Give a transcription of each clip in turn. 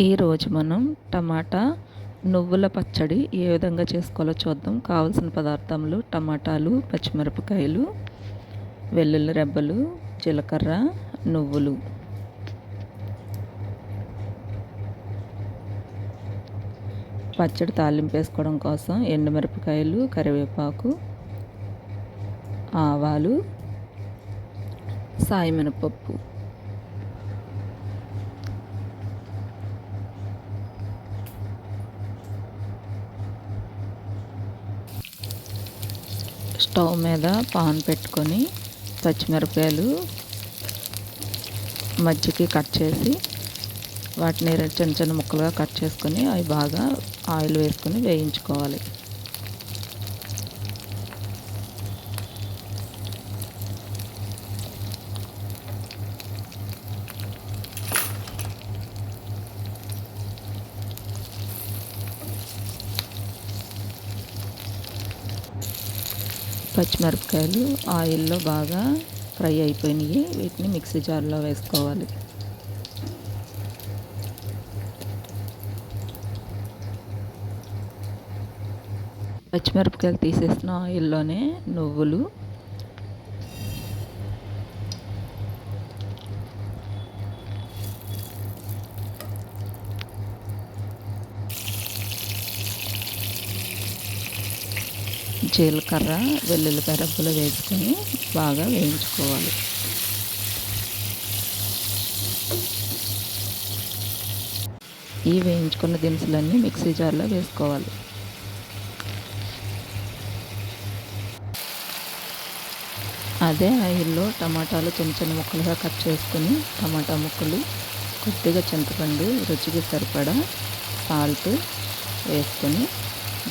ఈరోజు మనం టమాటా నువ్వుల పచ్చడి ఏ విధంగా చేసుకోవాలో చూద్దాం. కావలసిన పదార్థములు టమాటాలు పచ్చిమిరపకాయలు వెల్లుల్లి రెబ్బలు జీలకర్ర నువ్వులు. పచ్చడి తాలింపు వేసుకోవడం కోసం ఎండుమిరపకాయలు కరివేపాకు ఆవాలు సాయి మినపప్పు. స్టవ్ మీద పాన్ పెట్టుకొని పచ్చిమిరపకాయలు మజ్జికి కట్ చేసి వాటిని చిన్న చిన్న ముక్కలుగా కట్ చేసుకొని అవి బాగా ఆయిల్ వేసుకొని వేయించుకోవాలి. పచ్చిమిరపకాయలు ఆయిల్లో బాగా ఫ్రై అయిపోయినాయి. వీటిని మిక్సీ జార్లో వేసుకోవాలి. పచ్చిమిరపకాయలు తీసేసిన ఆయిల్లోనే నువ్వులు జీలకర్ర వెల్లుల్లిపాయ రబ్బలు వేసుకొని బాగా వేయించుకోవాలి. ఈ వేయించుకున్న దినుసులన్నీ మిక్సీ జార్లో వేసుకోవాలి. అదే ఆయిల్లో టమాటాలు చిన్న చిన్న ముక్కలుగా కట్ చేసుకొని టమాటా ముక్కలు కొద్దిగా చింతపండు రుచికి సరిపడా సాల్ట్ వేసుకొని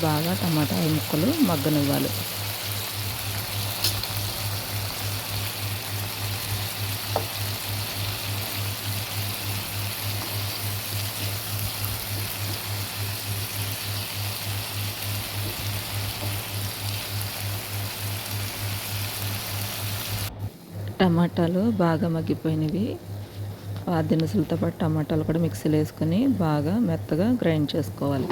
బాగా టమాటా ముక్కలు మగ్గనివ్వాలి. టమాటాలు బాగా మగ్గిపోయినవి. ఆ దినుసులతో పాటు టమాటాలు కూడా మిక్సీలో వేసుకొని బాగా మెత్తగా గ్రైండ్ చేసుకోవాలి.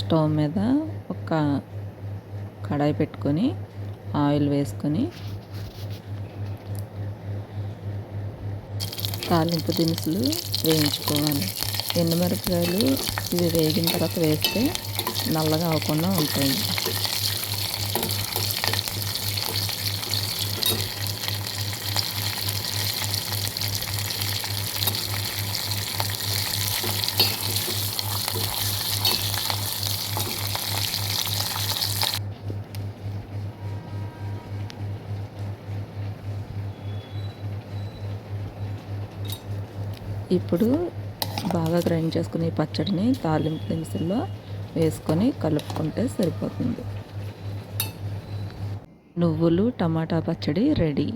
స్టవ్ మీద ఒక కడాయి పెట్టుకొని ఆయిల్ వేసుకొని తాలింపు దినుసులు వేయించుకోవాలి. ఎండుమిరపకాయలు ఇవి వేగిన తర్వాత వేస్తే నల్లగా అవ్వకుండా ఉంటాయి ఇప్పుడు బాగా గ్రైండ్ చేసుకుని పచ్చడిని తాలింపు దినుసుల్లో వేసుకొని కలుపుకుంటే సరిపోతుంది. నువ్వులు టమాటా పచ్చడి రెడీ.